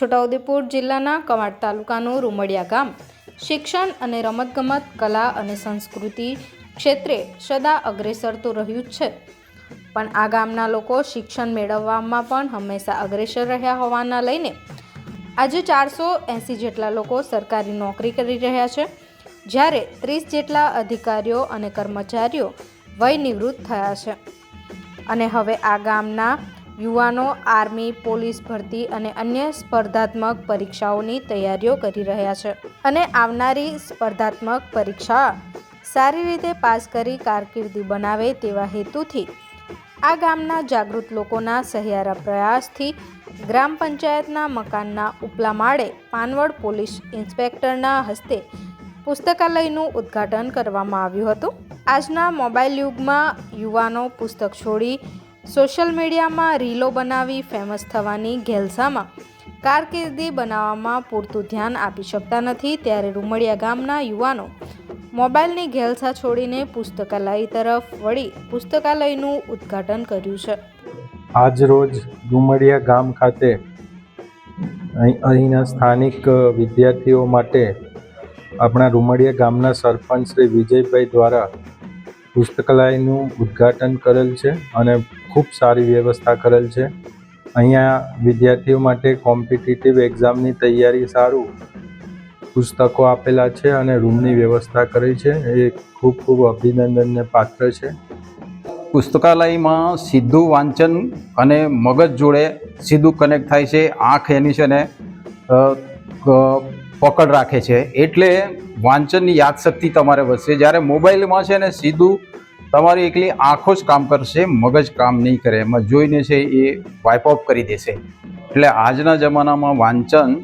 છોટાઉદેપુર જિલ્લાના કવાંટ તાલુકાનું રૂમડિયા ગામ. શિક્ષણ અને રમતગમત, કલા અને સંસ્કૃતિ ક્ષેત્રે સદા અગ્રેસર તો રહ્યું જ છે. પણ આ ગામના લોકો શિક્ષણ મેળવવામાં પણ હંમેશા અગ્રેસર રહ્યા હોવાના લઈને આજે ચારસો એંસી જેટલા લોકો સરકારી નોકરી કરી રહ્યા છે. જ્યારે ત્રીસ જેટલા અધિકારીઓ અને કર્મચારીઓ વય નિવૃત્ત થયા છે. અને હવે આ ગામના યુવાનો, આર્મી, પોલીસ ભરતી અને અન્ય સ્પર્ધાત્મક પરીક્ષાઓની તૈયારીઓ કરી રહ્યા છે અને આવનારી સ્પર્ધાત્મક પરીક્ષા સારી રીતે પાસ કરી કારકિર્દી બનાવે તેવા હેતુથી આ ગામના જાગૃત લોકોના સહિયારા પ્રયાસથી ગ્રામ પંચાયતના મકાનના ઉપલા માળે પાનવડ પોલીસ ઇન્સ્પેક્ટરના હસ્તે પુસ્તકાલયનું ઉદ્ઘાટન કરવામાં આવ્યું હતું. આજના મોબાઈલ યુગમાં યુવાનો પુસ્તક છોડી સોશિયલ મીડિયામાં રીલો બનાવી ફેમસ થવાની ઘેલસામાં કારકિર્દી બનાવવામાં પૂરતું ધ્યાન આપી શકતા નથી ત્યારે રૂમડિયા ગામના યુવાનો મોબાઈલની ઘેલસા છોડીને પુસ્તકાલય તરફ વળી પુસ્તકાલયનું ઉદ્ઘાટન કર્યું છે. આજ રોજ ડુમડિયા ગામ ખાતે અહીં અહીંના સ્થાનિક વિદ્યાર્થીઓ માટે આપણા રૂમડિયા ગામના સરપંચ શ્રી વિજયભાઈ દ્વારા પુસ્તકાલયનું ઉદ્ઘાટન કરેલ છે અને ખૂબ સારી વ્યવસ્થા કરેલ છે. અહીંયા વિદ્યાર્થીઓ માટે કોમ્પિટિટિવ એક્ઝામની તૈયારી સારું પુસ્તકો આપેલા છે અને રૂમની વ્યવસ્થા કરી છે. એ ખૂબ ખૂબ અભિનંદનને પાત્ર છે. પુસ્તકાલયમાં સીધું વાંચન અને મગજ જોડે સીધું કનેક્ટ થાય છે. આંખ એની છે ને પકડ રાખે છે. એટલે વાંચનની યાદશક્તિ તમારે વધશે. જ્યારે મોબાઈલમાં છે ને સીધું તમારી એકલી આંખો જ કામ કરશે, મગજ કામ નહીં કરે. એમાં જોઈને છે એ વાઇપ ઓફ કરી દેશે. એટલે આજના જમાનામાં વાંચન,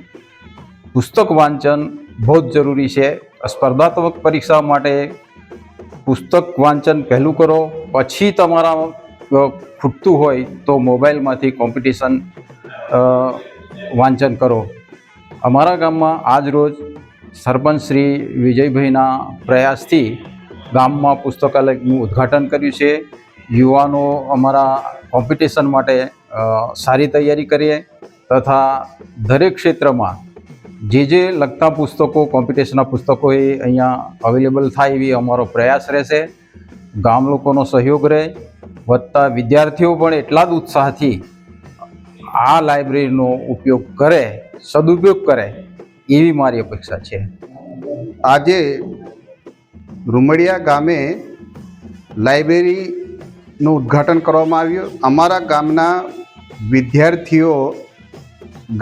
પુસ્તક વાંચન બહુ જ જરૂરી છે. સ્પર્ધાત્મક પરીક્ષા માટે પુસ્તક વાંચન પહેલું કરો. પછી તમારા ખૂટતું હોય તો મોબાઈલમાંથી કોમ્પિટિશન વાંચન કરો. અમારા ગામમાં આજ રોજ સરપંચ શ્રી વિજયભાઈના પ્રયાસથી ગામમાં પુસ્તકાલયનું ઉદ્ઘાટન કર્યું છે. યુવાનો અમારા કોમ્પિટિશન માટે સારી તૈયારી કરીએ તથા દરેક ક્ષેત્રમાં જે જે લગતા પુસ્તકો, કોમ્પિટિશનના પુસ્તકો એ અહીંયા અવેલેબલ થાય એવી અમારો પ્રયાસ રહેશે. ગામ લોકોનો સહયોગ રહે વધતા વિદ્યાર્થીઓ પણ એટલા જ ઉત્સાહથી આ લાઇબ્રેરીનો ઉપયોગ કરે સદુપયોગ કરે એવી મારી અપેક્ષા છે. આજે રૂમડિયા ગામે લાઇબ્રેરીનું ઉદ્ઘાટન કરવામાં આવ્યું. અમારા ગામના વિદ્યાર્થીઓ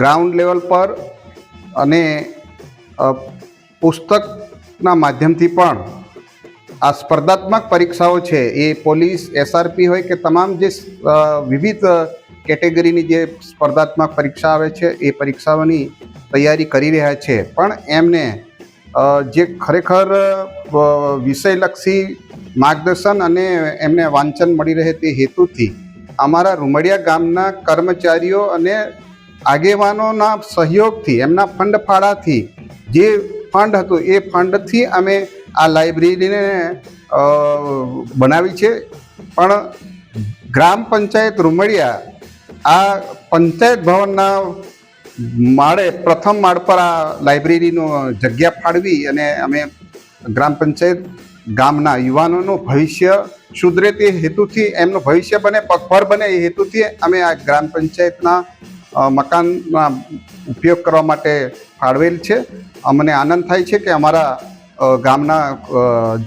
ગ્રાઉન્ડ લેવલ પર અને પુસ્તકના માધ્યમથી પણ આ સ્પર્ધાત્મક પરીક્ષાઓ છે. એ પોલીસ, એસઆરપી હોય કે તમામ જે વિવિધ કેટેગરીની જે સ્પર્ધાત્મક પરીક્ષા આવે છે, એ પરીક્ષાઓની તૈયારી કરી રહ્યા છે. પણ એમને જે ખરેખર વિષયલક્ષી માર્ગદર્શન અને એમને વાંચન મળી રહે તે હેતુથી અમારા રૂમડિયા ગામના કર્મચારીઓ અને આગેવાનોના સહયોગથી, એમના ફંડ ફાળાથી, જે ફંડ હતું એ ફંડથી અમે આ લાઇબ્રેરીને બનાવી છે. પણ ગ્રામ પંચાયત રૂમડિયા આ પંચાયત ભવનના માળે પ્રથમ માળ પર આ લાઇબ્રેરીનો જગ્યા ફાળવી અને અમે ગ્રામ પંચાયત ગામના યુવાનોનું ભવિષ્ય સુધરે તે હેતુથી, એમનું ભવિષ્ય બને, પગભર બને એ હેતુથી અમે આ ગ્રામ પંચાયતના મકાનના ઉપયોગ કરવા માટે ફાળવેલ છે. અમને આનંદ થાય છે કે અમારા ગામના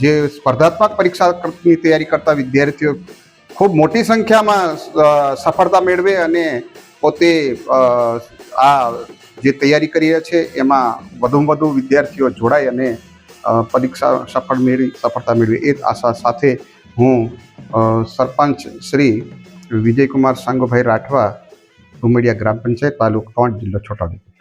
જે સ્પર્ધાત્મક પરીક્ષાની તૈયારી કરતા વિદ્યાર્થીઓ ખૂબ મોટી સંખ્યામાં સફળતા મેળવે અને પોતે આ જે તૈયારી કરી રહ્યા છે, એમાં વધુમાં વધુ વિદ્યાર્થીઓ જોડાય અને પરીક્ષા સફળ મેળવી, સફળતા મેળવે. એ આશા સાથે હું સરપંચ શ્રી વિજયકુમાર સાંગોભાઈ રાઠવા ઉમડિયા ગ્રામ પંચાયત તાલુકો કવાંટ જિલ્લો છોટાઉદેપુર.